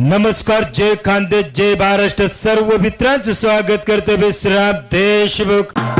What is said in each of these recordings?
नमस्कार जय खानदेश जय महाराष्ट्र. सर्व मित्रांचं स्वागत करतो विश्राम देशमुख.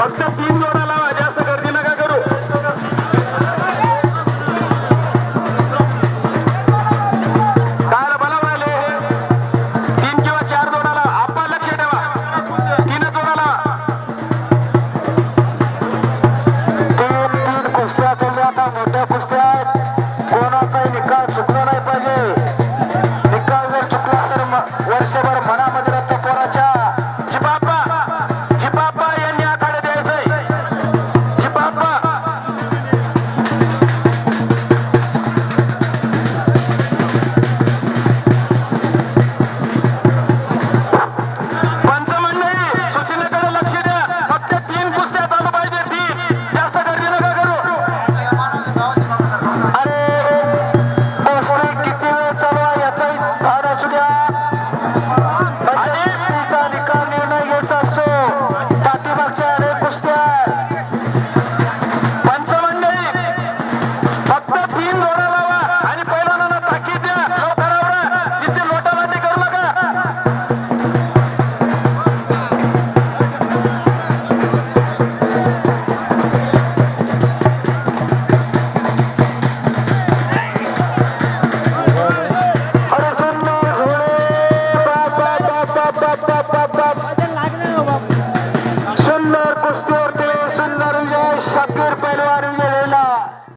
फक्त तीन जोडाला जास्त गर्दी नका करू. काय बनवले तीन किंवा चार जोडा आपण लक्ष ठेवा. तीन जोडा कुस्त्या चालू आता मोठ्या कुस्त्या कोणाचाही निकाल चुकला नाही पाहिजे.